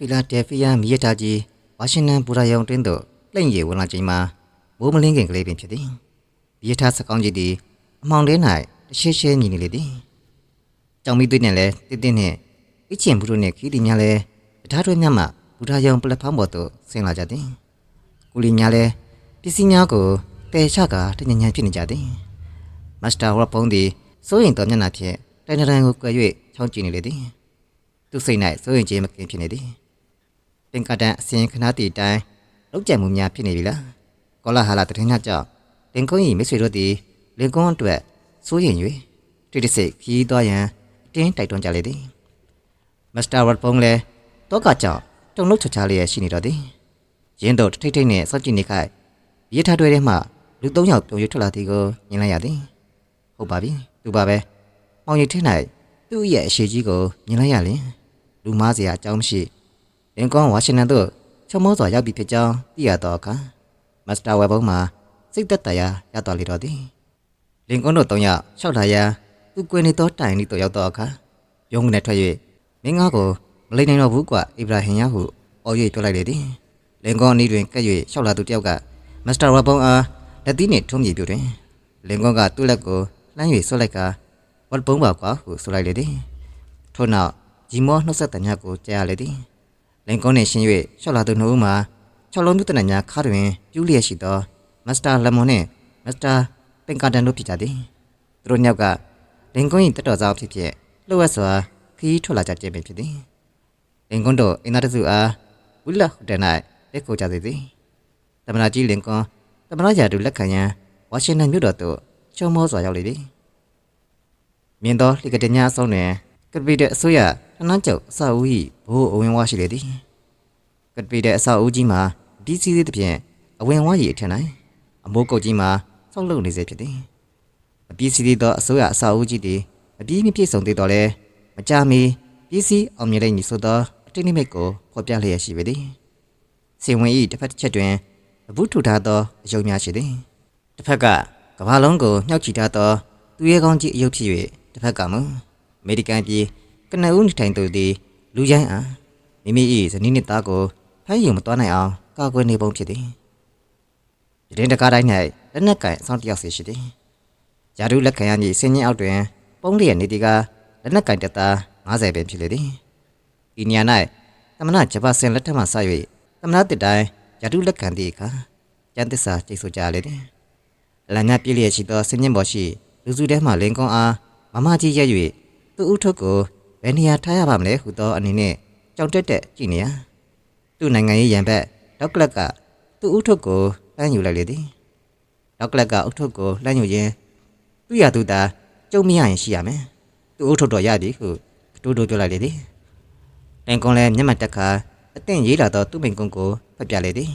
ဖီလာတယ်ဖီးယားမြေထားကြီးဝါရှင်တန်ဘူရာယုံတွင်းသို့လှိမ့်ရဝင်လာချိန်မှာမိုးမလင်းခင်ကလေးပင်ဖြစ်သည်မြေထားစကောင်းကြီးသည်အမောင်ထဲ၌တရှဲရှဲမြည်နေလေသည်ကြောင်မီသွေးနဲ့လည်းတင်းတင်းနဲ့အချင်းဘူးတို့နဲ့ခီးတီများလည်းတရားတွဲများမှဘူရာယုံပလက်ဖောင်းပေါ်သို့ဆင်းလာကြသည်ကိုလီများလည်းပစ္စည်းများကိုတဲချကတညံ့ညံ့ဖြစ်နေကြသည်မစ္စတာဝပ်ပုံးသည်စိုးရင်တော်မျက်နှာဖြင့်တိုင်တန်ကိုကွယ်၍ချောင်းကြည့်နေလေသည်သူစိတ်၌စိုးရင်ခြင်းမကင်းဖြစ်နေသည် ပင်ကတန်အစဉ်ခဏတီတိုင်းလောက်ကျန်မှုများဖြစ်နေပြီလားကောလာဟာလာတရင်ညကြောင့်လင်ကွန်း၏မိတ်ဆွေတို့သည်လင်ကွန်းအတွက်စိုးရင်၍တိတိစိတ်ခီးသွားရန်အတင်းတိုက်တွန်းကြလေသည်မစ္စတာဝတ်ပုံးလည်းတောကကြောင့်တုံလုံးချချလေးရရှိနေတော့သည်ရင်းတို့ထိတ်ထိတ်နဲ့စောင့်ကြည့်နေခိုက်ရေးထားတွေထဲမှလူ၃ယောက်ပြုံရွထွက်လာသည်ကိုမြင်လိုက်ရသည်ဟုတ်ပါပြီသူပါပဲမောင်ရီထင်း၌သူ့ရဲ့အရှိကြီးကိုမြင်လိုက်ရလျင်လူမားစရာအကြောင်းမရှိ လင်ကွန်ဝါရှင်တန်သို့ချုံမောစွာရောက်ပြီဖြစ်ကြောင်းသိရတော့အခါမစ္စတာဝဲဘုံမှာစိတ်သက်သာရာရတော်လေတော့သည်လင်ကွန်တို့သုံးယောက်လျှောက်လာရာသူကွယ်နေသောတိုင်ဤသို့ရောက်တော့အခါရုံးကနေထွက်၍မင်းငါကိုမလိမ့်နိုင်တော့ဘူးကွာအိဗရာဟင်ယာဟုအော်၍ပြောလိုက်လေသည်လင်ကွန်အနီးတွင်ကပ်၍လျှောက်လာသူတစ်ယောက်ကမစ္စတာဝဲဘုံအားလက်သီးနှင့်ထုံးမြေပြုတွင်လင်ကွန်ကသူ့လက်ကိုလှမ်း၍ဆွလိုက်ကဝတ်ပုံးပါကွာဟုဆိုလိုက်လေသည်ထို့နောက်ဂျီမောနှုတ်ဆက်တံများကိုကြားရလေသည် လင်ကွန်နှင့်ရှင်း၍ရှော့လာသူနှစ်ဦးမှာ၆လုံးမြတ်တနညာခါတွင်ပြူးလျက်ရှိသောမစ္စတာလမွန်နှင့်မစ္စတာပင်ကာတန်တို့ဖြစ်ကြသည်သူတို့ညောက်ကလင်ကွန်၏တက်တော်စားဖြစ်ဖြစ်လှုပ်ဝက်စွာခီးထွက်လာကြခြင်းပင်ဖြစ်သည်လင်ကွန်တို့အင်တာတစုအားဝီလာဟိုတယ်၌လက်ကိုကြစေသည်တမနာကြီးလင်ကွန်တမနာရာသူလက်ခံရန်ဝါရှင်တန်မြို့တော်သို့ချုံမောစွာရောက်လေသည်မြင်သောလီကတညာအဆုံးတွင် ကပီတဲ့အစိုးရဌာနချုပ်အဆောက်အဦ၏ဘိုးအဝင်ဝါရှိလေသည်ကပီတဲ့အဆောက်အဦကြီးမှာဒီစီသေးသဖြင့်အဝင်ဝါ၏အထက်၌အမိုးကုတ်ကြီးမှာဆောက်လုပ်နေစေဖြစ်သည်အပြည့်စီသေးသောအစိုးရအဆောက်အဦကြီးသည်အပြည့်မပြည့်စုံသေးတော့လဲမကြမီပစ္စည်းအောင်မြင်တဲ့ညီဆိုသောအတိတ်နိမိတ်ကိုဖော်ပြလျက်ရှိပေသည်စင်ဝင်၏တစ်ဖက်တစ်ချက်တွင်အဘူးထူထားသောအယုံများရှိသည်တစ်ဖက်ကကမ္ဘာလုံးကိုနှောက်ချီထားသောသူရဲကောင်းကြီးအယုတ်ဖြစ်၍တစ်ဖက်ကမူအ မေရိကန်ပြည်ကနဦးနေထိုင်သူသည်လူရိုင်းအားမိမိ၏ဇနီးနှင့်သားကိုဖမ်းယူမသွားနိုင်အောင်ကာကွယ်နေပုံဖြစ်သည်ရင်းတကားတိုင်း၌လက်နက်ကင်အဆောင်တစ်ယောက်စီရှိသည်ယာရုလက်ခံရမည့်စင်ញင်းအောက်တွင် ပုံးလျက်နေသည်ကလက်နက်ကင်တပ်သား90ပင်ဖြစ်လေသည်ဤနေရာ၌သမဏဂျပစင်လက်ထက်မှစ၍သမဏတစ်တိုင်းယာရုလက်ခံသည့်အခါကျန်သစ္စာကျိတ်ဆိုကြလေသည်လမ်းညပြည့်လျက်ရှိသောစင်ញင်ပေါ်ရှိလူစုထဲမှလင်ကွန်အားမမကြီးရက်၍ သူ့ဥထုပ်ကိုဘယ်နေရာထားရပါမလဲဟုသောအနေနဲ့ကြောင်တက်တက်ကြည့်နေရသူ့နိုင်ငံရေးရန်ဘက်ဒေါက်ကလက်ကသူ့ဥထုပ်ကိုလှမ်းယူလိုက်လေသည်ဒေါက်ကလက်ကဥထုပ်ကိုလှမ်းယူရင်းသူ့ရသူသာကြုံမရရင်ရှိရမယ်သူ့ဥထုပ်တော့ရပြီဟုတူတူပြောလိုက်လေသည်လင်ကွန်လည်းမျက်မှန်တက်ခါအသင့်ရေးလာသောသူ့မိန်ကွန်းကိုဖတ်ပြလေသည်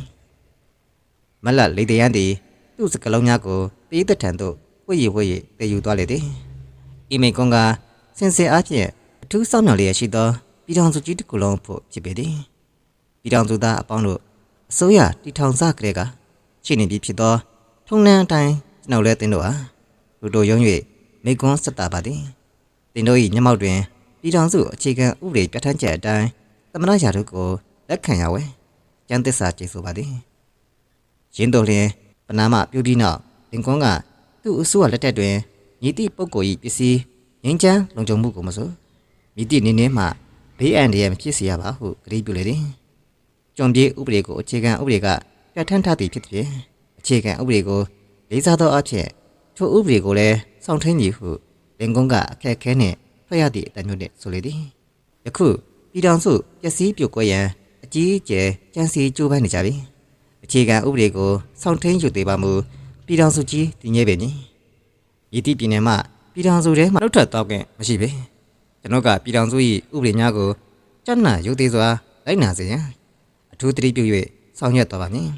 မလတ်လေတရန်သည်သူ့စကလုံးများကိုတေးသက်ထံသို့ဝှေ့ရဝှေ့ရတည်ယူသွားလေသည်ဤမိန်ကွန်က စင်စင်အားဖြင့်အထူးစောင့်မျှော်လျက်ရှိသောပြည်ထောင်စုကြီးတစ်ခုလုံးဖို့ဖြစ်ပေသည်ပြည်ထောင်စုသားအပေါင်းတို့အစိုးရတီထောင်စားကလေးကရှိနေပြီဖြစ်သော ထုံနှံအတိုင်းကျွန်ုပ်လည်းတင်တို့အားလူတို့ရုံး၍မိကွန်းဆက်တာပါသည်တင်တို့၏မျက်မှောက်တွင်ပြည်ထောင်စုအခြေခံဥပဒေပြဋ္ဌာန်းချက်အတိုင်းသမဏရာတို့ကိုလက်ခံရဝဲကျန်းသစ္စာကျေဆိုပါသည်ရင်းတော်လျင်ပနာမပြုပြီးနောက်လင်ကွန်းကသူ့အဆိုးရလက်ထက်တွင်ညီတိပုဂ္ဂိုလ်၏ပစ္စည်း ငင်းချမ်းလုံခြုံမှုကိုမဆိုမိတိနေနေမှဘေးအန္တရာယ်မဖြစ်စေရပါဟုဂရုပြုလေသည်ကျွန်ပြေဥပဒေကိုအခြေခံဥပဒေကပြဋ္ဌာန်းထားသည်ဖြစ်သည်အခြေခံဥပဒေကိုလေးစားသောအဖြစ်ထိုဥပဒေကိုလည်းစောင့်ထိန်ကြည့်ဟုလင်ကွန်းကအခက်အခဲနှင့်ဖွဲ့ရသည့်အတန်မျိုးနှင့်ဆိုလေသည်ယခုပြည်တော်စုပျက်စီးပြုတ်ကွဲရန်အကြီးအကျယ်ကြံစီကြိုးပမ်းနေကြပြီအခြေခံဥပဒေကိုစောင့်ထိန်ယူသေးပါမူပြည်ထောင်စုကြီးတည်ငြိမ်ပေမည်။ဤသည့်ပြည်နယ်မှ ပြည်ထောင်စုထဲမှလောက်ထွက်တော့ကင်မရှိပေ။ကျွန်ုပ်ကပြည်ထောင်စု၏ဥပဒေများကိုကြက်နာရုပ်သေးစွာလိုက်နာစေရန်အထူးသတိပြု၍ဆောင်ရွက်တော်ပါမည်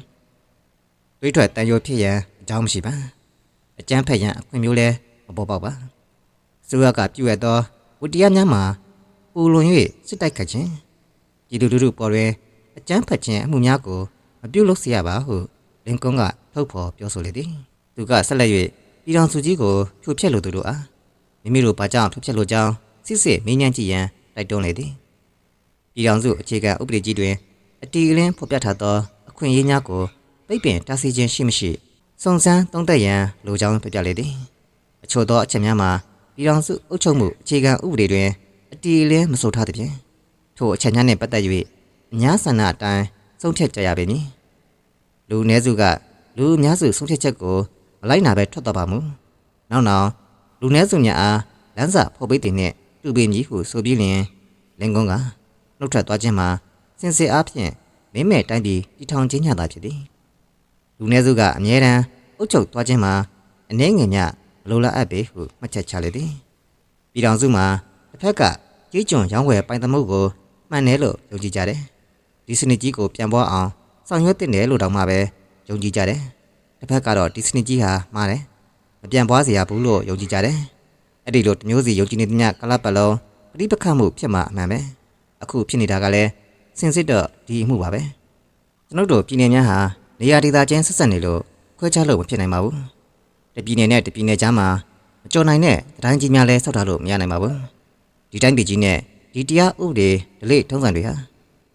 ။တွေးထွက်တန်ရုံဖြစ်ရန်အကြောင်းမရှိပါ။အကြမ်းဖက်ရန်အခွင့်မျိုးလည်းမပေါ်ပေါက်ပါ။စုရကပြုရသောဝတ္တရားများမှာပူလွန်၍စစ်တိုက်ခတ်ခြင်းပြည်သူလူထုပေါ်တွင်အကြမ်းဖက်ခြင်းအမှုများကိုမပြုတ်လို့စေရပါဟုလင်ကွန်းကထုတ်ဖော်ပြောဆိုလေသည်သူကဆက်လက်၍ ပြည်တော်စုကြီးကိုဖြိုဖျက်လိုသူတို့အားမိမိတို့ဘာကြောင့်ဖြိုဖျက်လိုကြောင်းစစ်စစ်မေးမြန်းကြည့်ရန်တိုက်တွန်းလေသည်ပြည်ထောင်စုအခြေခံဥပဒေကြီးတွင်အတီအလင်းဖော်ပြထားသောအခွင့်အရေးများကိုပိတ်ပင်တားဆီးခြင်းရှိမရှိစုံစမ်းသုံးသပ်ရန်လိုကြောင်းပြပြလေသည်အချို့သောအချက်များမှာပြည်ထောင်စုအုပ်ချုပ်မှုအခြေခံဥပဒေတွင်အတီအလင်းမဆိုထားသဖြင့်ထိုအချက်များနှင့်ပတ်သက်၍အများဆန္ဒအတိုင်းဆုံးဖြတ်ကြရပေမည်လူအနည်းစုကလူအများစုဆုံးဖြတ်ချက်ကိုမ လိုက်နာပဲထွက်သွားပါမူနောက်နောက်လူအနည်းစုများအားလမ်းစာဖော်ပေးတဲ့နှင့်တူပေမည်ဟုဆိုပြီးလျင်လင်ကွန်းကနှုတ်ထွက်သွားခြင်းမှာစင်စစ်အားဖြင့်မင်းမဲ့တိုင်းပြည်တည်ထောင်ခြင်းညသာဖြစ်သည်လူအနည်းစုကအမြဲတမ်းအုပ်ချုပ်သွားခြင်းမှာအနှဲငယ်မြမလိုလားအပ်ပေဟုမှတ်ချက်ချလေသည်ပြည်ထောင်စုမှာတစ်ဖက်ကကြေးကျွန်ရောင်းဝယ်ပိုင်တမှုကိုမှန်တယ်လို့ယုံကြည်ကြတယ်ဒီစနစ်ကြီးကိုပြန်ပွားအောင်ဆောင်ရွက်တင်တယ်လို့တောင်မှပဲယုံကြည်ကြတယ် တစ်ဖက်ကတော့ဒီစနစ်ကြီးဟာမှားတယ်မပြန်ပွားစရာဘူးလို့ယုံကြည်ကြတယ်အဲ့ဒီလိုတမျိုးစီယုံကြည်နေသမျှကလပ်ပတ်လုံးပဋိပက္ခမှုဖြစ်မှာအမှန်ပဲအခုဖြစ်နေတာကလည်းစင်စစ်တော့ဒီအမှုပါပဲကျွန်တော်တို့ပြည်နယ်များဟာနေရာဒေသချင်းဆက်ဆက်နေလို့ခွဲခြားလို့မဖြစ်နိုင်ပါဘူးတပြည်နယ်နဲ့တပြည်နယ်ကြားမှာမကျော်နိုင်တဲ့တိုင်းကြီးများလဲဆောက်ထားလို့မရနိုင်ပါဘူးဒီတိုင်းပြည်ကြီးနဲ့ဒီတရားဥပဒေဒလိထုံးစံတွေဟာ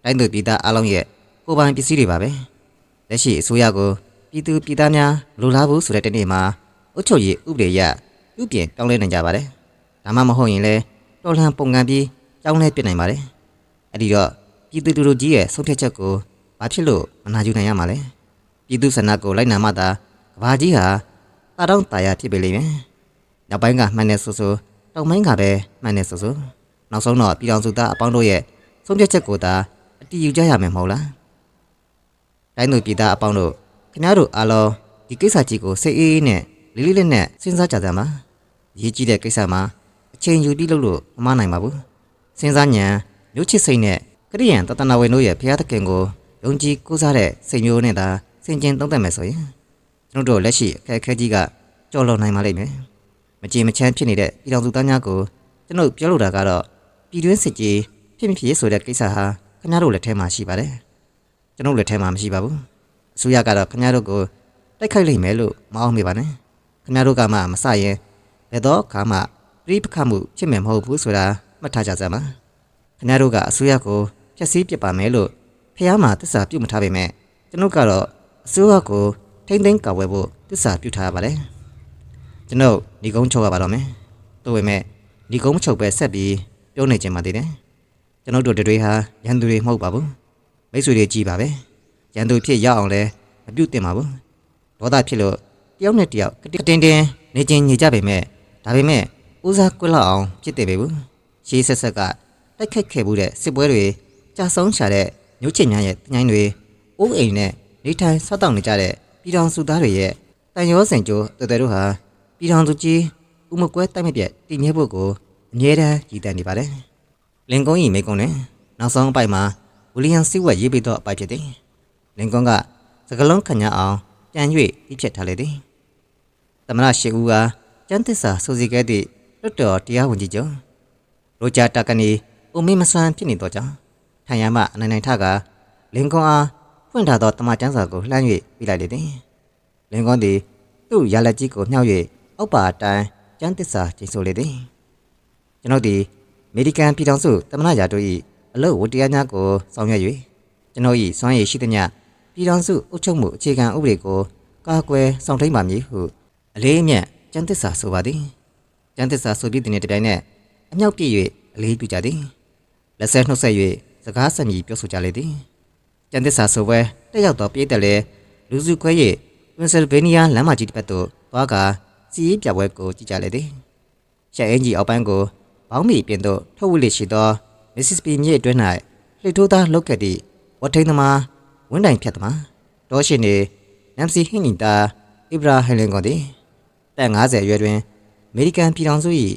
တိုင်းသူပြည်သားအလုံးရဲ့ကိုယ်ပိုင်ပစ္စည်းတွေပါပဲလက်ရှိအစိုးရကို ပြည်သူပြည်သားများလိုလားဘူးဆိုတဲ့တနေ့မှာအုပ်ချုပ်ရေးဥပဒေအရပြုပြင်ပြောင်းလဲနိုင်ကြပါတယ်ဒါမှမဟုတ်ရင်လဲတော်လှန်ပုံကံပြီးကြောင်းလဲပြစ်နိုင်ပါတယ်အဲ့ဒီတော့ပြည်သူလူထုကြီးရဲ့ဆုံးဖြတ်ချက်ကိုဘာဖြစ်လို့မနာယူနိုင်ရမှာလဲပြည်သူဆန္ဒကိုလိုက်နာမှသာကဘာကြီးဟာတာတော့တာယာဖြစ်ပေလိမ့်မယ်နောက်ပိုင်းကမှန်တယ်ဆိုဆိုတောင်ပိုင်းကပဲမှန်တယ်ဆိုဆိုနောက်ဆုံးတော့ပြည်တော်စုသားအပေါင်းတို့ရဲ့ဆုံးဖြတ်ချက်ကိုသာအတည်ယူကြရမယ်မဟုတ်လားတိုင်းသူပြည်သားအပေါင်းတို့ ခင်ဗျားတို့အားလုံးဒီကိစ္စကြီးကိုစိတ်အေးအေးနဲ့လေးလေးလေးနဲ့စဉ်းစားကြစမ်းပါရေးကြည့်တဲ့ကိစ္စမှာအချိန်ယူပြီးလုပ်လို့မမနိုင်ပါဘူးစဉ်းစားဉာဏ်မျိုးချစ်စိတ်နဲ့ကရိယံတတနာဝင်တို့ရဲ့ဘုရားသခင်ကိုယုံကြည်ကိုးစားတဲ့စိတ်မျိုးနဲ့သာစင်ကျင်သုံးသပ်မယ်ဆိုရင်ကျွန်တော်တို့လက်ရှိအခက်အခဲကြီးကကြော်လွန်နိုင်ပါလိမ့်မယ်မကြေမချမ်းဖြစ်နေတဲ့ပြည်တော်သူသားများကိုကျွန်တော်ပြောလို့တာကတော့ပြည်တွင်းစစ်ကြီးဖြစ်မဖြစ်ဆိုတဲ့ကိစ္စဟာခင်ဗျားတို့လက်ထဲမှာရှိပါတယ်ကျွန်တော်လက်ထဲမှာမရှိပါဘူး အစိုးရကတော့ခင်ဗျားတို့ကိုတိုက်ခိုက်လိမ့်မယ်လို့မအောင်မိပါနဲ့ခင်ဗျားတို့ကမှမဆရင်ဘယ်တော့ခါမှပြိပခတ်မှုဖြစ်မယ်မဟုတ်ဘူးဆိုတာမှတ်ထားကြစမ်းပါခင်ဗျားတို့ကအစိုးရကိုဖျက်ဆီးပစ်ပါမယ်လို့ဖះမှာတစ္ဆာပြုတ်မထားပေမဲ့ကျွန်ုပ်ကတော့အစိုးရကိုထိမ့်သိမ်းကာဝယ်ဖို့တစ္ဆာပြုထားရပါတယ်ကျွန်ုပ်ဒီကုန်းချုပ်ရပါတော့မယ်တို့ပေမဲ့ဒီကုန်းမချုပ်ပဲဆက်ပြီးပြောနေကြမှာသေးတယ်ကျွန်ုပ်တို့တွေဟာရန်သူတွေမဟုတ်ပါဘူးမိတ်ဆွေတွေကြီးပါပဲ ရန်သူဖြစ်ရအောင်လဲမပြုတ်တင်ပါဘူးဒေါသဖြစ်လို့တယောက်နဲ့တယောက်ကတင်းတင်းနေချင်းညကြပေမဲ့ဒါပေမဲ့ဦးစားကွက်လောက်အောင်ဖြစ်တယ်ပဲဘူးရှေးဆက်ဆက်ကတိုက်ခတ်ခဲ့မှုတဲ့စစ်ပွဲတွေကြာဆုံးရှာတဲ့မျိုးချစ်များရဲ့တညိုင်းတွေအိုးအိမ်နဲ့နေထိုင်ဆောက်တောက်နေကြတဲ့ပြည်တော်စုသားတွေရဲ့တန်ရောစင်ကျိုးတော်တော်တို့ဟာပြည်တော်သူကြီးဥမကွဲတိုက်မပြတ်တည်မြဲဖို့ကိုအမြဲတမ်းရည်တည်နေပါတယ်လင်ကွန်းကြီးမိကွန်းနဲ့နောက်ဆုံးအပိုက်မှာဝီလီယံစီဝက်ရေးပေးသောအပိုက်ဖြစ်တယ် လင်ကွန်းကစကလုံးခညာအောင်ပြန်၍ပြီးဖြတ်ထားလေသည်သမရရှိဦးကကျန်းသစ္စာစိုးစီခဲ့သည့်လွတ်တော်တရားဝင်ကြီးကျော်ရိုဂျာတာကနေဦးမင်းမဆန်းဖြစ်နေတော့ကြောင်းထိုင်ရမှအနိုင်နိုင်ထကလင်ကွန်းအားဖွင့်ထားသောတမချန်းစာကိုလှမ်း၍ပြလိုက်လေသည်လင်ကွန်းသည်သူ့ရလက်ကြီးကိုမြှောက်၍အောက်ပါအတိုင်းကျန်းသစ္စာကျိန်ဆိုလေသည်ကျွန်ုပ်သည်အမေရိကန်ပြည်ထောင်စုတမန်ရာတို့၏အလို့ဝတ္တရားများကိုဆောင်ရွက်၍ကျွန်ုပ်၏စွမ်းရည်ရှိသမျှ ပြည်ထောင်စုအုပ်ချုပ်မှုအခြေခံဥပဒေကိုကာကွယ်ဆောင်ထိန်ပါမည်ဟုအလေးအမြတ်ကျန်းသစ္စာဆိုပါသည်ကျန်းသစ္စာဆိုပြီးတဲ့နေ့တစ်တိုင်းနဲ့အမြောက်ပြည့်၍အလေးပြုကြသည်လက်ဆက်နှုတ်ဆက်၍စကားဆက်မြည်ပြောဆိုကြလေသည်ကျန်းသစ္စာဆိုပွဲတက်ရောက်သောပြည်သက်လည်းလူစုခွဲ၍ပင်ဆယ်ဗေးနီးယားလမ်းမကြီးတစ်ပတ်သို့သွားကာစီးရေးပြပွဲကိုကြည့်ကြလေသည်ရှက်အင်ဂျီအောက်ပန်းကိုဘောင်းမီပြင်သို့ထုတ်ဝလေရှိသောမစ္စပီမြစ်အတွင်း၌လှိထိုးသားလုတ်ကက်သည့်ဝတ်ထိန်သမား ဝင်းတိုင်ဖြတ်သမားဒေါ်ရှင်နေနမ်စီဟင်နီတာအဗရာဟယ်လင်ကိုသည်တက်90အရွယ်တွင်အမေရိကန်ပြည်ထောင်စု၏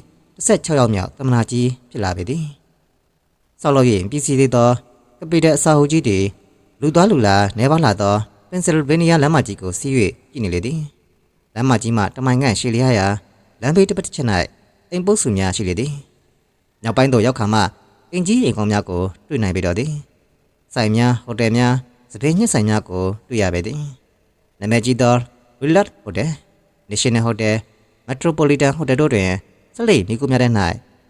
16ရောက်မြောက်သမ္မတကြီးဖြစ်လာပေသည်ဆောက်လုပ်၍ပြည်စည်းသေးသောကပီတဲ့အစာအုပ်ကြီးတွေလူသွားလူလာနေပါလာသောပင်ဆယ်ဗေးနီးယားလမ်းမကြီးကိုစီး၍ကြည့်နေလေသည်လမ်းမကြီးမှတမိုင်ခန့်ရှည်လျားရာလမ်းဘေးတစ်ပတ်တစ်ချက်၌အိမ်ပုတ်စုများရှိလေသည်နောက်ပိုင်းသို့ရောက်ခါမှအင်ကြီးအိမ်ကောင်းများကိုတွေ့နိုင်ပေတော့သည်ဆိုင်များဟိုတယ်များ စပင်းညက်ဆိုင်များကိုတွေ့ရပေသည်နာမည်ကြီးသော Willard Hotel National Hotel Metropolitan Hotel တို့တွင်စလိတ်မိကူများတဲ့၌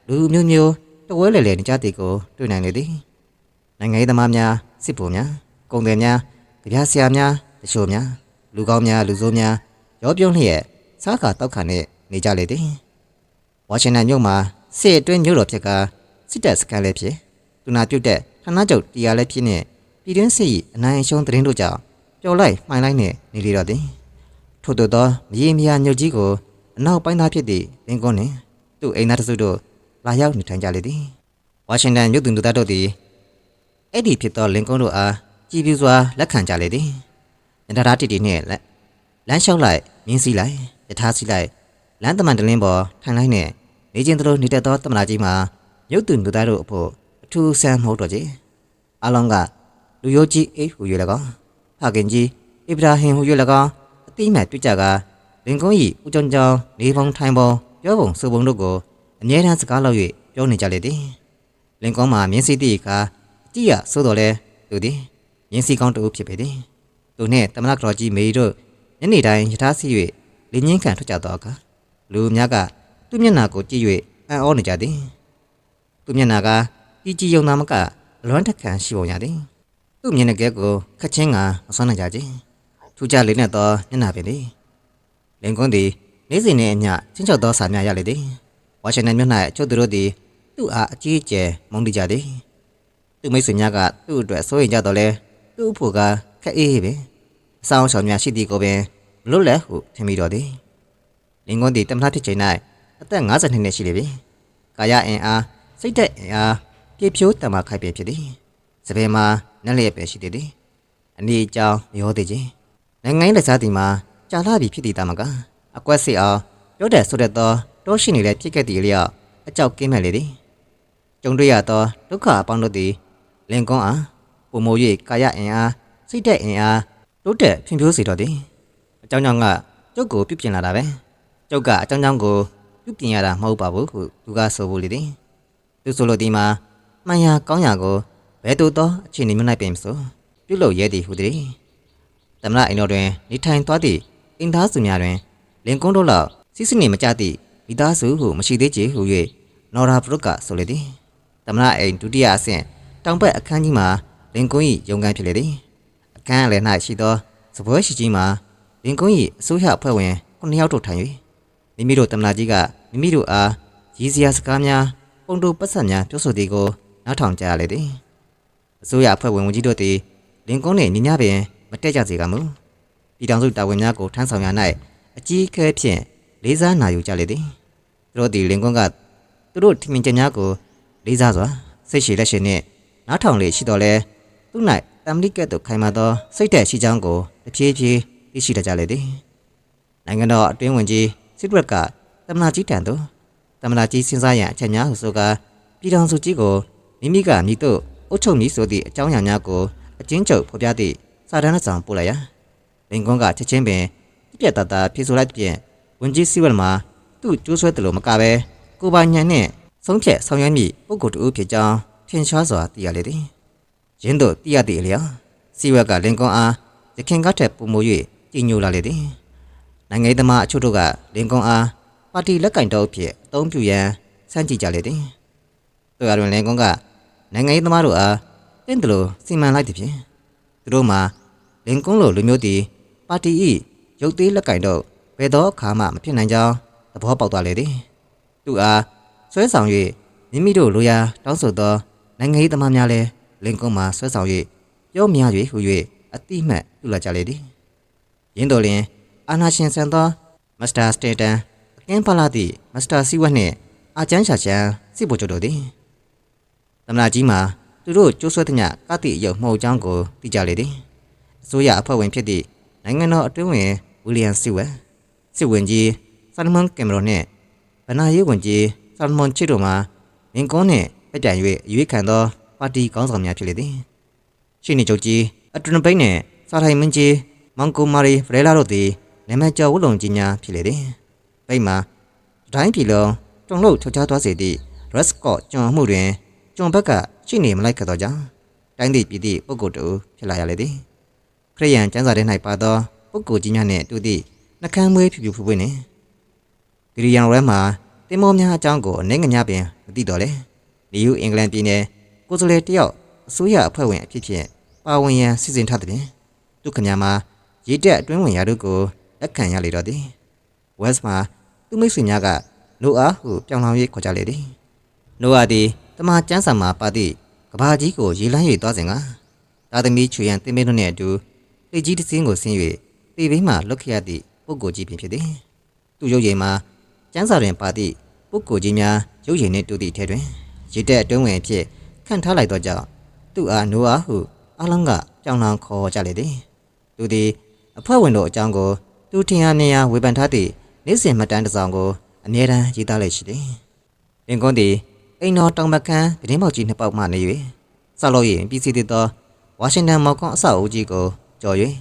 လူမျိုးမျိုးတဝဲလေလေနေကြသည်ကိုတွေ့နိုင်လေသည်နိုင်ငံရေးသမားများစစ်ဗိုလ်များကုန်သည်များကြပြဆရာများတချို့များလူကောင်းများလူဆိုးများရောပြုံးလျက်စားကာတောက်ခံနဲ့နေကြလေသည်ဝါရှင်တန်မြို့မှာစစ်အတွင်းမြို့တော်ဖြစ်ကစစ်တပ်စခန်းလည်းဖြစ်သူနာပြုတ်တဲ့ဌာနချုပ်တရားလည်းဖြစ်နဲ့ ပြည်တွင်းစစ်၏အနိုင်အရှုံးသတင်းတို့ကြောင့်ပျော်လိုက်မှိုင်လိုက်နဲ့နေလေတော့သည်ထို့သောသောမရေမယာညုတ်ကြီးကိုအနောက်ပိုင်းသားဖြစ်သည့်လင်ကွန်းနှင့်သူ့အိမ်သားတစုတို့လာရောက်နေထိုင်ကြလေသည်ဝါရှင်တန်မြို့သူမြို့သားတို့သည်အဲ့ဒီဖြစ်သောလင်ကွန်းတို့အားကြည်ပြူစွာလက်ခံကြလေသည်။ညတရာတီတီနှင့်လက်လမ်းလျှောက်လိုက်မြင်းစီးလိုက်ယထာစီးလိုက်လမ်းတမန်တလင်းပေါ်ထိုင်လိုက်နှင့်နေချင်းတို့နေတတ်သောတမနာကြီးမှာမြုပ်သူလူသားတို့အဖို့အထူးဆန်းမဟုတ်တော့ကြီး။အလုံးက လူရိုးကြီးအေးဟူ၍၎င်းဖခင်ကြီးအိဗရာဟင်ဟူ၍၎င်းအတိမတ်တွေ့ကြကလင်ကွန်း၏ဦးကြောင်ကြောင်နေပုံထိုင်ပုံပြောပုံဆိုပုံတို့ကိုအမြဲတမ်းစကားလောက်၍ပြောနေကြလေသည်။လင်ကွန်းမှာမြင်းစီးသည့်အခါကြည့်ရဆိုတော့လဲသူသည်မြင်းစီကောင်းတူဖြစ်ပေသည်သူနှင့်တမန်တော်ကြီးမေတို့ညနေတိုင်းယထာစီ၍လင်းငင်းခံထွက်ကြတော့အခါလူများကသူ့မျက်နှာကိုကြည့်၍အံ့ဩနေကြသည်သူ့မျက်နှာကကြည်ကြည်ယုံသားမကအလွမ်းတက်ခံရှိပုံရသည် သူ့မျက်နှာကဲကိုခတ်ချင်းကမစွမ်းနိုင်ကြခြင်းထူးခြားလေးနဲ့သောမျက်နှာပင်သည်လင်ကွန်းသည်နေ့စဉ်နဲ့အမျှချင်းချောက်သောစာများရလေသည်ဝါရှင်တန်မြို့၌အချို့သူတို့သည်သူ့အားအကြီးအကျယ်မုန်းတိကြသည်သူမိတ်ဆွေများကသူ့အတွက်စိုးရိမ်ကြတော့လဲသူ့အဖို့ကခက်အေးပဲအဆောင်ဆောင်များရှိသည်ကိုပင်မလွတ်လဲဟုထင်မိတော့သည်လင်ကွန်းသည်တမထဖြစ်ချိန်၌အသက်52နှစ်ရှိလေပြီကာယအင်အားစိတ်သက်အင်အားပြေဖြိုးတမခိုက်ပဲဖြစ်သည် စပယ်မှာနက်လျက်ပဲရှိသေးသည်အနည်းအကြောင်းမရောသေးခြင်းနိုင်ငံရေးလက်စားသည်မှာကြာလာပြီဖြစ်သည်တမကအကွက်စစ်အောင်ပြောတဲ့ဆိုတဲ့သောတောရှိနေတဲ့ဖြစ်ခဲ့သည့်လျောက်အကြောက်ကင်းမဲ့လေသည်ကြုံတွေ့ရသောဒုက္ခအပေါင်းတို့သည်လင်ကွန်းအားပုံမို၍ကာယအင်အားစိတ်သက်အင်အားတိုးတက်ဖွံ့ဖြိုးစေတော်သည်အကြောင်းကြောင့်ကကျုပ်ကိုပြုပြင်လာတာပဲကျုပ်ကအကြောင်းကြောင့်ကိုပြုပြင်ရတာမဟုတ်ပါဘူးဟုသူကဆိုဖို့လေသည်သူဆိုလိုသည်မှာမှန်ရာကောင်းရာကို ဘယ်သို့သောအခြေအနေမျိုး၌ပင်မဆိုပြုလုပ်ရဲသည်ဟုသည်သမဏအိမ်တော်တွင်နေထိုင်သွားသည့်အိမ်သားစုများတွင်လင်ကွန်းတို့လောက်စစ်စစ်နေမကြသည့်မိသားစုဟုမရှိသေးချေဟု၍နော်ရာဘရုတ်ကဆိုလေသည်သမဏအိမ်ဒုတိယအဆင့်တောင်ဘက်အခန်းကြီးမှာလင်ကွန်း၏ရုံခန်းဖြစ်လေသည်အခန်းအလယ်၌ရှိသောစပွဲရှိကြီးမှာလင်ကွန်း၏အစိုးရအဖွဲ့ဝင်9ယောက်တို့ထိုင်၍မိမိတို့သမဏကြီးကမိမိတို့အားရည်စရာစကားများပုံတို့ပတ်ဆက်များပြောဆိုသည်ကိုနားထောင်ကြရလေသည် အစိုးရအဖွဲ့ဝင်ဝန်ကြီးတို့သည်လင်ကွန်းနှင့်ညီညပင်မတက်ကြစေကမူပြည်ထောင်စုတာဝန်များကိုထမ်းဆောင်ရ၌အကြီးအကဲဖြင့်လေးစားနာယူကြလေသည်သူတို့သည်လင်ကွန်းကသူတို့ထင်မြင်ချက်များကိုလေးစားစွာစိတ်ရှိလက်ရှိနှင့်နားထောင်လေရှိတော်လဲသူ၌တမ်လိကဲ့သို့ခိုင်မာသောစိတ်သက်ရှိကြောင်းကိုတဖြည်းဖြည်းသိရှိတတ်ကြလေသည်နိုင်ငံတော်အတွင်းဝင်ကြီးစစ်ရက်ကတမနာကြီးတန်သို့တမနာကြီးစဉ်းစားရန်အချက်များဟုဆိုကာပြည်တော်စုကြီးကိုမိမိကမိတို့ အုတ်ချုပ်မည်ဆိုသည့်အကြောင်းအရာများကိုအချင်းချုပ်ဖော်ပြသည့်စာတမ်းတစ်စောင်ပို့လိုက်ရာလင်ကွန်းကချက်ချင်းပင်ပြက်တတ်တာဖြေဆိုလိုက်တဲ့ပြင်ဝင်ကြီးစီဝက်မှာသူ့ကျိုးဆွဲတယ်လို့မကပဲကိုပိုင်ညံနဲ့ဆုံးဖြတ်ဆောင်ရွက်မည့်ပုဂ္ဂိုလ်တူဖြစ်ကြောင်းထင်ရှားစွာသိရလေသည်။ရင်းတို့သိရသည့်အလျောက်စီဝက်ကလင်ကွန်အားရခင်ကထက်ပုံမူ၍ကြည်ညိုလာလေသည်။နိုင်ငံရေးသမားအချို့တို့ကလင်ကွန်အားပါတီလက်ကင်တော်အဖြစ်အသုံးပြုရန်စမ်းကြည့်ကြလေသည်။တို့ရတွင်လင်ကွန်က နိုင်ငံရေးသမားတို့အားတင့်တယ်လို့စီမံလိုက်သည်ဖြင့်သူတို့မှာလင်ကွန်လိုလူမျိုးသည်ပါတီ၏ရုပ်သေးလက်ကင်တော့ဘယ်တော့အခါမှမဖြစ်နိုင်ကြောင်းသဘောပေါက်သွားလေသည်။သူအားဆွဲဆောင်၍မိမိတို့လိုရာတောင်းဆိုသောနိုင်ငံရေးသမားများလည်းလင်ကွန်းမှာဆွဲဆောင်၍ပြောများ၍ဟူ၍အတိမတ်ပြုလာကြလေသည်ရင်းတော်လင်အာနာရှင်ဆန်သောမစ္စတာစတေတန်အကင်းဖလာသည့်မစ္စတာစီဝတ်နှင့်အာချမ်းရှာချမ်းစစ်ဗိုလ်ချုပ်တို့သည် သမလာကြီးမှာသူတို့ကျိုးဆွဲသည်ညကတိအယုံမှုတ်ကြောင်းကိုသိကြလေသည်အစိုးရအဖွဲ့ဝင်ဖြစ်သည့်နိုင်ငံတော်အတွင်းဝင်ဝီလီယံစီဝက်စစ်ဝင်ကြီးဆန်မန်ကင်မရွန်နှင့်ဗနာရေးဝင်ကြီးဆန်မွန်ချစ်တို့မှာလင်ကွန်းနှင့်အကြံ၍ရွေးခံသောပါတီခေါင်းဆောင်များဖြစ်လေသည်ရှင်းနေချုပ်ကြီးအထရန်ပိတ်နှင့်စာထိုင်မင်းကြီးမောင်ကိုမာရီဖရဲလာတို့သည်နာမည်ကျော်ဝလုံကြီးများဖြစ်လေသည်ပိတ်မှာတိုင်းပြည်လုံးတုံလို့ထောက်ချသွားစေသည့် Red Scott ကျွန်မှုတွင် ကျွန်ဘက်ကရှိနေမလိုက်ခဲ့သောကြောင့်တိုင်းသည့်ပြည်သည့်ပုဂ္ဂိုလ်တူဖြစ်လာရလေသည်ခရိယန်ကျမ်းစာထဲ၌ပါသောပုဂ္ဂိုလ်ကြီးများနှင့်တူသည့်နှကမ်းမွေးဖြူဖြူဖွေးဖွေးနှင့်ဒီရီယန်ရဲမှာတင်မောများအကြောင်းကိုအနေငယ်များပင်မသိတော့လေနယူးအင်္ဂလန်ပြည်နယ်ကိုယ်စားလှယ်တယောက်အစိုးရအဖွဲ့ဝင်အဖြစ်ဖြင့်ပါဝင်ရန်စီစဉ်ထားသည်ဖြင့်သူခညာမှာရေတက်အတွင်းဝင်ရာတို့ကိုလက်ခံရလေတော့သည်ဝက်စ်မှာသူမိတ်ဆွေများကနိုအားဟုပြောင်းလောင်၍ခေါ်ကြလေသည်နိုအားသည် တမန်ကျန်းစာမှာပါသည့်ကဘာကြီးကိုရေလန်း၍သွားစဉ်ကသားသမီးချွေရန်တင်မင်းတို့နှင့်အတူတိတ်ကြီးတစ်စင်းကိုဆင်း၍တေဘိန်းမှလွတ်ခရသည့်ပုဂ္ဂိုလ်ကြီးပင်ဖြစ်သည်သူရုပ်ရည်မှာကျန်းစာတွင်ပါသည့်ပုဂ္ဂိုလ်ကြီးများရုပ်ရည်နှင့်တူသည့်ထဲတွင်ရေတက်အတွင်းဝင်အဖြစ်ခန့်ထားလိုက်သောကြောင့်သူ့အားနိုအားဟုအလုံးကပြောင်းလောင်ခေါ်ကြလေသည်သူသည်အဖွဲ့ဝင်တို့အကြောင်းကိုသူထင်ရနေရဝေဖန်ထားသည့်နေ့စဉ်မှတ်တမ်းတစ်စောင်ကိုအမြဲတမ်းရေးသားလိုက်ရှိသည်လင်ကွန်းသည် အိမ်တော်တောင်ဘက်ခန်းပြတင်းပေါက်ကြီးနှစ်ပေါက်မှနေ၍ဆောက်လို့ရင်ပြည်စီသည့်သောဝါရှင်တန်မော်ကွန်အဆောက်အဦကြီးကိုကျော်၍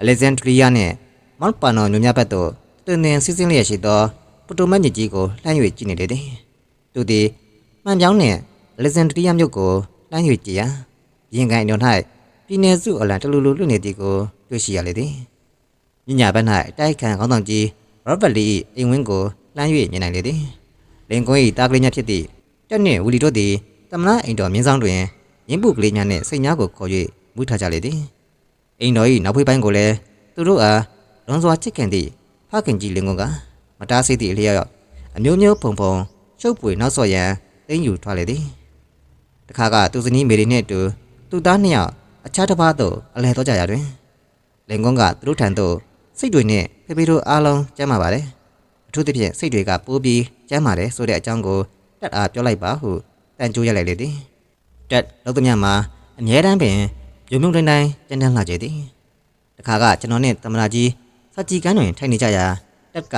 အလက်ဇန်ဒရီးယားနှင့်မော်ပန်နော်ညမြဘက်သို့တွင်တွင်စီးစင်းလျက်ရှိသောပတိုမက်ညစ်ကြီးကိုလှမ်း၍ကြည့်နေလေသည်သူသည်မှန်ပြောင်းနှင့်အလက်ဇန်ဒရီးယားမြို့ကိုလှမ်း၍ကြည့်ရာရင်ကန်တော်၌ပြည်내စုအလံတလူလူလွတ်နေသည်ကိုတွေ့ရှိရလေသည်ညညာဘက်၌တိုက်ခိုင်ခေါင်းဆောင်ကြီးရောဘတ်လီ၏အိမ်ဝင်းကိုလှမ်း၍မြင်နိုင်လေသည်လင်ကွန်း၏တာကလေးများဖြစ်သည့် တက်နှင့်ဝီလီတို့သည်တမနာအိမ်တော်မြင်းဆောင်တွင်ရင်းပုကလေးများနှင့်စိတ်များကိုခေါ်၍မူးထားကြလေသည်အိမ်တော်၏နောက်ဖေးပိုင်းကိုလည်းသူတို့အားလွန်စွာချစ်ခင်သည့်ဖခင်ကြီးလင်ကွန်းကမတားဆီးသည့်အလျောက်အမျိုးမျိုးဖုံဖုံရှုပ်ပွေနောက်ဆော့ရန်သိမ့်ယူထွားလေသည်တခါကသူစနီးမေရီနှင့်အတူသူသားနှစ်ယောက်အခြားတစ်ပါးသို့အလဲတော့ကြရာတွင်လင်ကွန်းကသူတို့ထံသို့စိတ်တွေနှင့်ဖေဖေတို့အားလုံးကျမ်းပါပါတယ်အထူးသဖြင့်စိတ်တွေကပိုးပြီးကျမ်းပါတယ်ဆိုတဲ့အကြောင်းကို တက်အားပြောလိုက်ပါဟုတန်ကြိုးရလိုက်လေသည်တက်လောက်သမျှမှာအမြဲတမ်းပင်ရုံမြုံတိုင်းတိုင်းတန်းတန်းလာကြသည်တခါကကျွန်တော်နဲ့တမနာကြီးစကြည်ကန်းတွင်ထိုင်နေကြရာတက်က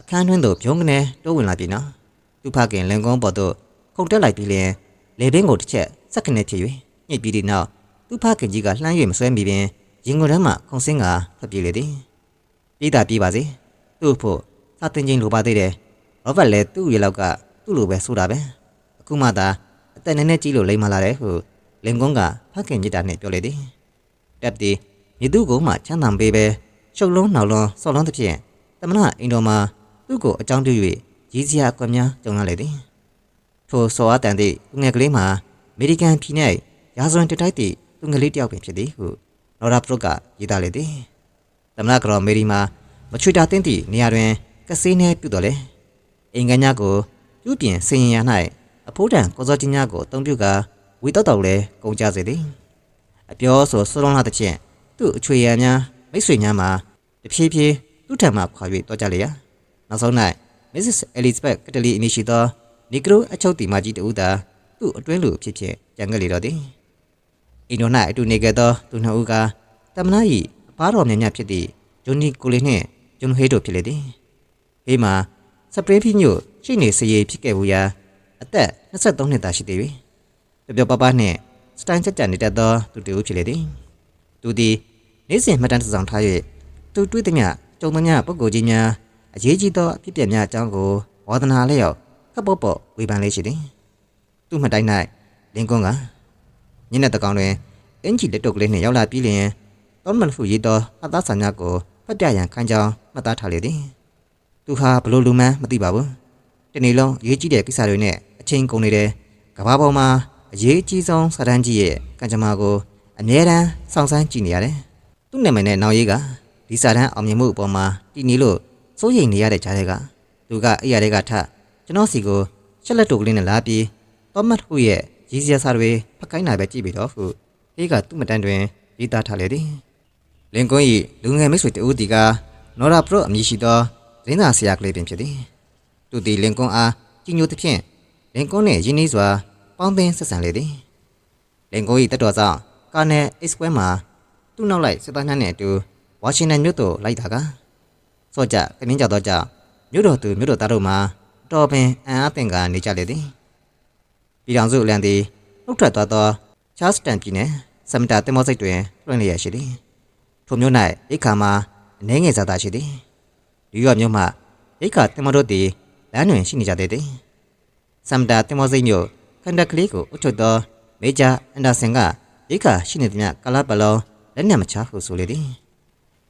အခန်းတွင်းသို့ပြုံးကနေတိုးဝင်လာပြီနော်သူဖခင်လင်ကွန်းပေါ်သို့ခုန်တက်လိုက်ပြီးလျင်လေဘင်းကိုတစ်ချက်စက်ကနေဖြစ်၍ညှိပြီးဒီနောက်သူဖခင်ကြီးကလှမ်း၍မဆွဲမိပင်ရင်ကုန်ထဲမှခုန်ဆင်းကထွက်ပြေးလေသည်ပြေးတာပြေးပါစေသူ့ဖို့စာတင်ချင်းလိုပါသေးတယ်ရောဘတ်လည်းသူ့ရေလောက်က သူ့လိုပဲဆိုတာပဲအခုမှသာအသက်နည်းနည်းကြီးလို့လိမ့်မလာတယ်ဟုလင်ကွန်းကဖခင်ကြီးတာနဲ့ပြောလေသည်တက်တီမြေသူ့ကိုမှချမ်းသာပေးပဲရှုပ်လုံးနှောက်လုံးဆော်လုံးသဖြင့်တမနာအိမ်တော်မှာသူ့ကိုအကြောင်းပြု၍ရည်စရာအကွက်များကြုံလာလေသည်ထိုစောအားတန်သည့်သူငယ်ကလေးမှာအမေရိကန်ပြည်၌ရာဇဝင်တတိုက်သည့်သူငယ်လေးတစ်ယောက်ပင်ဖြစ်သည်ဟုနော်ရာပရုတ်ကရေးသားလေသည်တမနာကတော်မေရီမှာမချွေတာတင်းသည့်နေရာတွင်ကဆေးနှဲပြုတော်လေအင်္ဂါညကို ပြုပြင်ဆင်ရင်ရ၌အဖိုးတန်ကောစောကြီးများကိုအသုံးပြုကာဝီတော့တော်လဲကုန်ကြစေသည်အပြောဆိုဆွလုံးလာတဲ့ဖြင့်သူ့အချွေရံများမိတ်ဆွေများမှာတဖြည်းဖြည်းသူ့ထံမှခွာ၍တော့ကြလေရာနောက်ဆုံး၌ Mrs. Elizabeth ကတလီအမည်ရှိသောနီကရိုအချုပ်တီမကြီးတူသာသူ့အတွင်းလူဖြစ်ဖြစ်ကြံခဲ့လေတော့သည်အိမ်တော်၌အတူနေခဲ့သောသူနှစ်ဦးကတမနာ၏အဖားတော်မြတ်မြတ်ဖြစ်သည့်ဂျွန်နီကိုလီနှင့်ဂျွန်ဟေးတို့ဖြစ်လေသည်အေးမှာစပရင်းဖိညို့ ရှိနေစရေဖြစ်ခဲ့ဘူးရာအသက်23နှစ်သာရှိသေးပြီပျော်ပျော်ပါးပါးနှင့်စတိုင်ချက်ကြနေတတ်သောသူတူဖြစ်လေသည်သူသည်နေ့စဉ်မှတ်တမ်းတစ်စောင်ထား၍သူတွေ့သည်မြကြုံသမျှပုဂ္ဂိုလ်ကြီးများအရေးကြီးသောအဖြစ်အပျက်များအကြောင်းကိုဝါသနာလျောက်ခပ်ပေါ့ပေါ့ဝေဖန်လေးရှိသည်သူ့မှတ်တိုင်း၌လင်ကွန်းကညနေတကောင်တွင်အင်ဂျီလက်တုပ်ကလေးနှင့်ရောက်လာပြီးလျင်တောင်းမန်ဖူရေးသောအသားဆန်များကိုဖတ်ပြရန်ခံကြောင်းမှတ်သားထားလေသည်သူဟာဘလို့လူမှန်းမသိပါဘူး တနေ့လုံးရေးကြည့်တဲ့ကိစ္စတွေနဲ့အချိန်ကုန်နေတယ်ကဘာပေါ်မှာအရေးအကြီးဆုံးစာတန်းကြီးရဲ့ကံကြမ္မာကိုအမြဲတမ်းစောင့်ဆိုင်းကြည့်နေရတယ်သူ့နာမည်နဲ့နောက်ရေးကဒီစာတန်းအောင်မြင်မှုအပေါ်မှာတည်နေလို့စိုးရိမ်နေရတဲ့ကြားတွေကသူကအိယာတွေကထကျွန်တော်စီကိုချက်လက်တုပ်ကလေးနဲ့လာပြီးသောမတ်ဟုရဲ့ရည်စရာစာတွေဖက်ကိုင်းတာပဲကြည့်ပြီးတော့ဟုအေးကသူ့မတန်းတွင်ရေးသားထားလေသည်လင်ကွန်း၏လူငယ်မိတ်ဆွေတဦးတီကနော်ရာပရိုအမည်ရှိသောရင်းသားဆရာကလေးပင်ဖြစ်သည် သူသည်လင်ကွန်းအားကြီးညိုသဖြင့်လင်ကွန်းနှင့်ရင်းနှီးစွာပေါင်းသင်းဆက်ဆံလေသည်လင်ကွန်း၏တက်တော်ဆောင်ကာနယ်အိတ်စကွဲမှာသူ့နောက်လိုက်စစ်သားများနှင့်အတူဝါရှင်တန်မြို့သို့လိုက်တာကစော့ကြကမင်းကြတော့ကြောင့်မြို့တော်သူမြို့တော်သားတို့မှာတော်ပင်အံ့အားသင်ကနေကြလေသည်ပြည်တော်စုအလံသည်နှုတ်ထွက်သွားသောချားစတန်ပြည်နယ်စမတာတင်မောစိတ်တွင်လွှင့်လျက်ရှိသည်ထိုမြို့၌အိတ်ခါမှာအနေငယ်စားသာရှိသည်ဒီရောမြို့မှအိတ်ခါတင်မောတို့သည် လမ်းတွင်ရှိနေကြသေးသည်စမတာတင်မောစိတ်မြို့ခန္ဓာကလေးကိုအုပ်ချုပ်သောမေဂျာအန်ဒါဆန်ကအိတ်ခါရှိနေသည်မြကလာပလောလက်နက်မချဟုဆိုလေသည်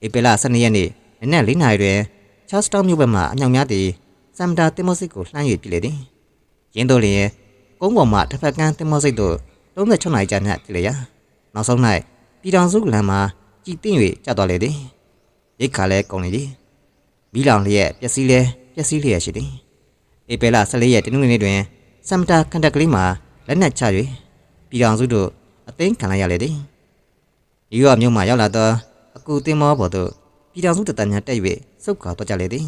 ဧပြီလ12ရက်နေ့နနက်၄နာရီတွင်ချားစတောင်းမြို့ဘက်မှအမြောက်များသည်စမ်တာတင်မော့စစ်ကိုလှမ်း၍ပြည်လေသည်ရင်းတို့လျင်ကုန်းပေါ်မှတစ်ဖက်ကန်းတင်မော့စစ်သို့36နာရီကြာမြတ်ဖြစ်လေရာနောက်ဆုံး၌ပြည်တော်စုလမ်းမှာကြည်တင့်၍ကျသွားလေသည်ရိတ်ခါလဲကုန်လေသည်မိလောင်လျက်ပျက်စီးလဲပျက်စီးလျက်ရှိသည် ဧပြီလ14ရက်တနင်္ဂနွေနေ့တွင်စမ်တာကန်တက်ကလေးမှာလက်နက်ချ၍ပြည်တော်စုတို့အသိမ်းခံလိုက်ရလေသည်ဒီရောမြို့မှရောက်လာသောအကူတင်မောပေါ်သို့ပြည်တော်စုတတန်များတက်၍စုတ်ခွာသွားကြလေသည်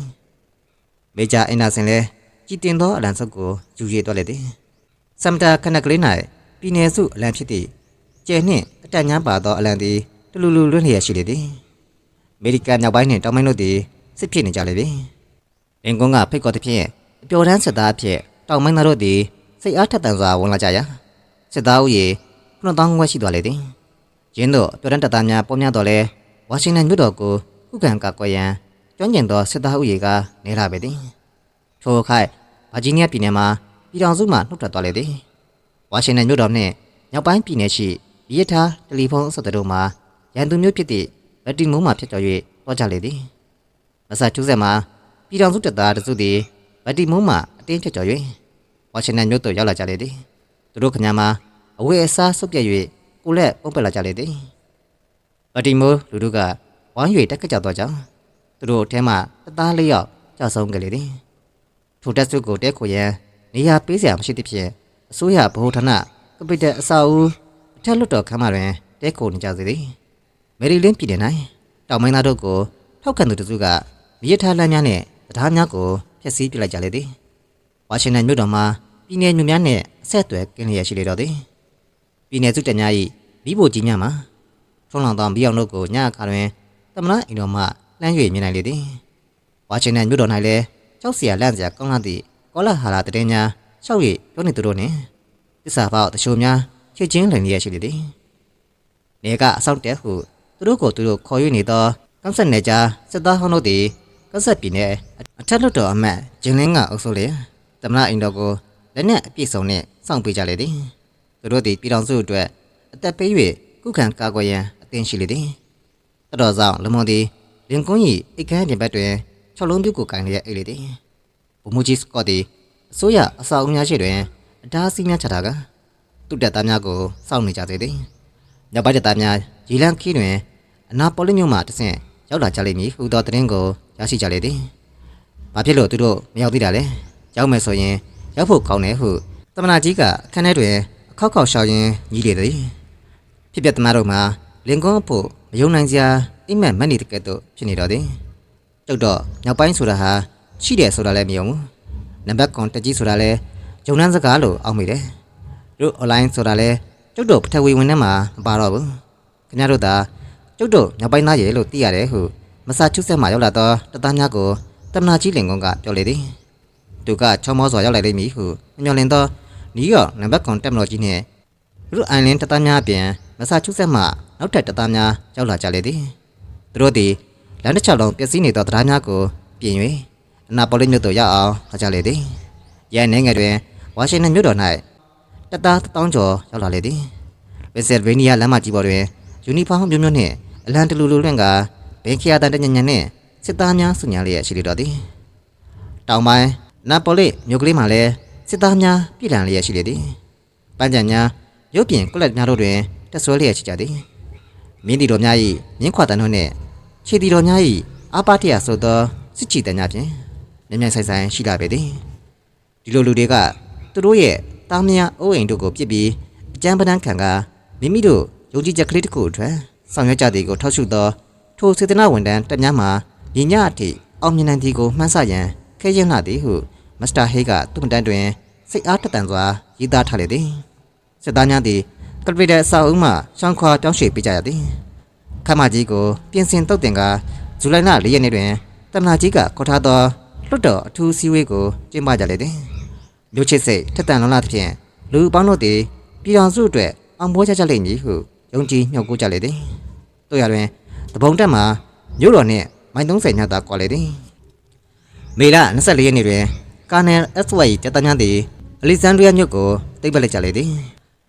မေဂျာအင်နာဆင်လဲကြည်တင်သောအလံစုပ်ကိုယူရည်သွားလေသည်စမ်တာခနကလေး၌ပြည်내စုအလံဖြစ်သည့်ကျဲနှင့်အတက်ညားပါသောအလံသည်တလူလူလွင့်လျက်ရှိလေသည်အမေရိကန်မြောက်ပိုင်းနှင့်တောင်ပိုင်းတို့သည်စစ်ဖြစ်နေကြလေသည်အင်ကွန်းကဖိတ်ခေါ်သဖြင့်အ ပျော်တမ်းစစ်သားအဖြစ်တောင်ပိုင်းသားတို့သည်စိတ်အားထက်သန်စွာဝင်လာကြရာစစ်သားဦးရေ9000ခွဲရှိသွားလေသည်ရင်းတို့အပျော်တမ်းတပ်သားများပေါ်များတော်လဲဝါရှင်တန်မြို့တော်ကိုခုခံကာကွယ်ရန်ကျွမ်းကျင်သောစစ်သားဦးရေကနေလာပေသည်ထိုအခါဗာဂျီးနီးယားပြည်နယ်မှာပြည်ထောင်စုမှနှုတ်ထွက်သွားလေသည်ဝါရှင်တန်မြို့တော်နှင့်မြောက်ပိုင်းပြည်နယ်ရှိဘီယထာတယ်လီဖုန်းအဆက်အသွယ်တို့မှာရန်သူမျိုးဖြစ်သည့်ဘက်တီမိုးမှဖြစ်ကျော်၍တွားကြလေသည်မဆာချူးဆက်မှာပြည်ထောင်စုတပ်သားတစုသည် ဘက်တီမိုးမှအတင်းဖြစ်ကျော်၍ဝါရှင်တန်မြို့သို့ရောက်လာကြလေသည်သူတို့ခင်ဗျာမှာအဝေးအစားဆုပ်ပြက်၍ကိုလက်ပုံပက်လာကြလေသည်ဘက်တီမိုးလူတို့ကဝိုင်း၍တက်ခတ်ကြသွားကြောင်းသူတို့အထဲမှတပ်သားလေးယောက်ကြောက်ဆုံးကြလေသည်ထိုတက်စုကိုတဲခိုရန်နေရာပေးစရာမရှိသဖြင့်အစိုးရဗဟိုဌာနကပိတက်အဆောက်အဦအထက်လွှတ်တော်ခန်းမတွင်တဲခိုနေကြစေသည်မယ်ရီလင်းပြည်နယ်၌တောင်မင်းသားတို့ကိုထောက်ခံသူတစုကမြေထားလမ်းများနှင့်တရားများကို ဖျက်ဆီးပစ်လိုက်ကြလေသည်ဝါရှင်တန်မြို့တော်မှာပြည်내မြို့များနဲ့အဆက်အသွယ်ကင်းလျက်ရှိလေတော့သည်ပြည်내စုတပ်များ၏မိဖို့ကြီးများမှာထွန်းလောင်သောမိအောင်တို့ကိုညအခါတွင်တမနာအိမ်တော်မှလှမ်း၍မြင်နိုင်လေသည်ဝါရှင်တန်မြို့တော်၌လည်းကြောက်စရာလန့်စရာကောင်းလာသည့်ကောလာဟာလာတည်ညာရှောက်၍ပြောနေသူတို့နှင့်တစ္ဆာပေါတချို့များချစ်ချင်းလင်လျက်ရှိလေသည်နေကအဆောင်တဲဟုသူတို့ကိုသူတို့ခေါ်၍နေသောကမ်ဆက်နေကြစစ်သားဟောင်းတို့သည် ကမ်ဆက်ပြည်နယ်အထက်လွှတ်တော်အမတ်ဂျင်းလင်းကအုပ်စုလေတမနာအင်တော်ကိုလက်နက်အပြည့်စုံနဲ့စောင့်ပေးကြလေသည်သူတို့သည်ပြည်တော်စုအတွက်အသက်ပေး၍ကုခံကာကွယ်ရန်အသင့်ရှိလေသည်တတော်ဆောင်လမွန်သည်လင်ကွန်း၏အိတ်ခမ်းပြင်ဘက်တွင်၆လုံးပြုတ်ကိုကင်လျက်အိတ်လေသည်ဘုံမူကြီးစကော့သည်အစိုးရအဆောက်အဦများရှိတွင်အတားအဆီးများချတာကသူ့တပ်သားများကိုစောင့်နေကြသေးသည်ညပိုင်းတပ်သားများရီလန်ခီးတွင်အနာပေါ်လမြို့မှတဆင့် ရောက်လာကြလိမ့်မည်ဟူသောသတင်းကိုရရှိကြလေသည်ဘာဖြစ်လို့သူတို့မရောက်သေးတာလဲရောက်မယ်ဆိုရင်ရောက်ဖို့ကောင်းတယ်ဟုတမနာကြီးကအခန်းထဲတွင်အခောက်ခောက်ရှောက်ရင်းညီးလေသည်ဖြစ်ပြသမားတို့မှာလင်ကွန်းအဖို့မယုံနိုင်စရာအိမ်မက်မက်နေတဲ့ကဲ့သို့ဖြစ်နေတော့သည်တုတ်တော့ညောက်ပိုင်းဆိုတာဟာရှိတယ်ဆိုတာလည်းမယုံဘူးနံပါတ်ကွန်တက်ကြီးဆိုတာလည်းဂျုံနှန်းစကားလို့အောက်မိတယ်တို့ online ဆိုတာလည်းတုတ်တော့ပထဝီဝင်ထဲမှာမပါတော့ဘူးခင်ဗျားတို့သာ တုတ်တော့ညောက်ပိုင်းသားရဲ့လို့သိရတယ်ဟုမဆာချူးဆက်မှာရောက်လာတော့တသားများကိုတမနာကြီးလင်ကွန်းကပြောလေသည်သူကချောမောစွာရောက်လာလိမ့်မည်ဟုမျှော်လင့်သောနီးယောက်နံပါတ်ကွန်တက်မလို့ကြီးနှင့်တို့အိုင်လင်းတသားများအပြင်မဆာချူးဆက်မှနောက်ထပ်တသားများရောက်လာကြလေသည်သူတို့သည်လမ်းတစ်လျှောက်လုံးပျက်စီးနေသောတရားများကိုပြင်၍အနာပေါ်လိမြို့သို့ရောက်အောင်ဟောကြားလေသည်။ရဲနေငယ်တွင်ဝါရှင်တန်မြို့တော်၌တပ်သားတောင်းကျော်ရောက်လာလေသည်။ပင်ဆယ်ဗေးနီးယားလမ်းမကြီးပေါ်တွင်ယူနီဖောင်းမျိုးမျိုးနှင့် အလံတလူလူလွင့်ကဘင်ခီယာတန်တညံညံနှင့်စစ်သားများစုညာလျက်ရှိလေတော်သည်။တောင်ပိုင်းနာပိုလိမြို့ကလေးမှာလည်းစစ်သားများပြည်လံလျက်ရှိလေသည်။ပန်းချံများရုပ်ပြင်ကွက်လက်များတို့တွင်တက်ဆွဲလျက်ရှိကြသည်။မင်းတီတော်များ၏မြင်းခွာတန်တို့နှင့်ခြေတီတော်များ၏အာပါတရဆိုသောစစ်ချီတန်များဖြင့်မြင်မြန်ဆိုင်ဆိုင်ရှိလာပေသည်ဒီလိုလူတွေကသူတို့ရဲ့တားမယားအိုးအိမ်တို့ကိုပြစ်ပြီးအကြမ်းပဒန်းခံကမိမိတို့ယုံကြည်ချက်ကလေးတစ်ခုအတွက် ဆောင်ရွက်ကြသည်ကိုထောက်ရှုသောထိုစေတနာဝန်တန်းတက်များမှာညီညအထိအောင်မြင်နိုင်သည်ကိုမှန်းဆရန်ခဲရင်လာသည်ဟုမစ္စတာဟေးကသူ့မတန်းတွင်စိတ်အားထက်သန်စွာရေးသားထားလေသည်စစ်သားများသည်ကလပီတဲ့အဆောက်အဦမှရှောင်းခွာတောင်းရွှေ့ပေးကြရသည်ခမ်းမကြီးကိုပြင်ဆင်တုတ်တင်ကဇူလိုင်လ၄ရက်နေ့တွင်တမနာကြီးကခေါ်ထားသောလွတ်တော်အထူးစည်းဝေးကိုကျင်းပကြလေသည်မြို့ချစ်စိတ်ထက်တန်လွန်လာသဖြင့်လူပေါင်းတို့သည်ပြည်တော်စုအတွက်အောင်ပွဲကြကြလိမ့်မည်ဟု ယုံကြည်မျှော်ကိုးကြလေသည်တို့ရတွင်တပုံတက်မှာမြို့တော်နှင့်မိုင်30ညသာကွာလေသည်မေလ24ရက်နေ့တွင်ကာနယ် SY တပ်သားများသည်အလက်ဇန်ဒရီးယားမြို့ကိုသိမ်းပိုက်လိုက်ကြလေသည်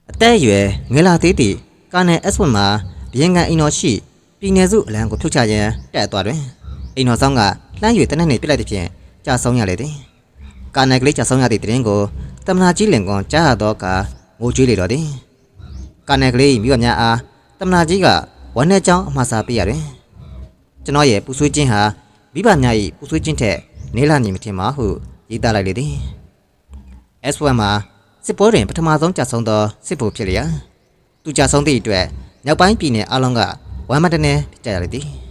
အသက်အရွယ်ငယ်လာသေးသည့်ကာနယ် SY မှာဘရင်ကန်အိမ်တော်ရှိပြည်내စုအလံကိုဖြုတ်ချရန်တက်အပ်သွားတွင်အိမ်တော်ဆောင်ကလှမ်း၍တနက်နေ့ပြစ်လိုက်သဖြင့်ကြာဆုံးရလေသည်ကာနယ်ကလေးကြာဆုံးရသည့်တရင်ကိုတမနာကြီးလင်ကွန်ကြားရသောအခါငိုကြွေးလေတော်သည် ကာနယ်ကလေးမိဘများအားတမနာကြီးကဝမ်းနဲ့ကြောင်းအမှားစားပေးရတယ်ကျွန်တော်ရဲ့ပူဆွေးခြင်းဟာမိဘများ၏ပူဆွေးခြင်းထက်နေလာနေမထင်ပါဟုရေးသားလိုက်လေသည် S1 မှာစစ်ပွဲတွင်ပထမဆုံးကြာဆုံးသောစစ်ဗိုလ်ဖြစ်လျာသူကြာဆုံးသည့်အတွက်မြောက်ပိုင်းပြည်နယ်အလုံးကဝမ်းမတနေဖြစ်ကြရသည်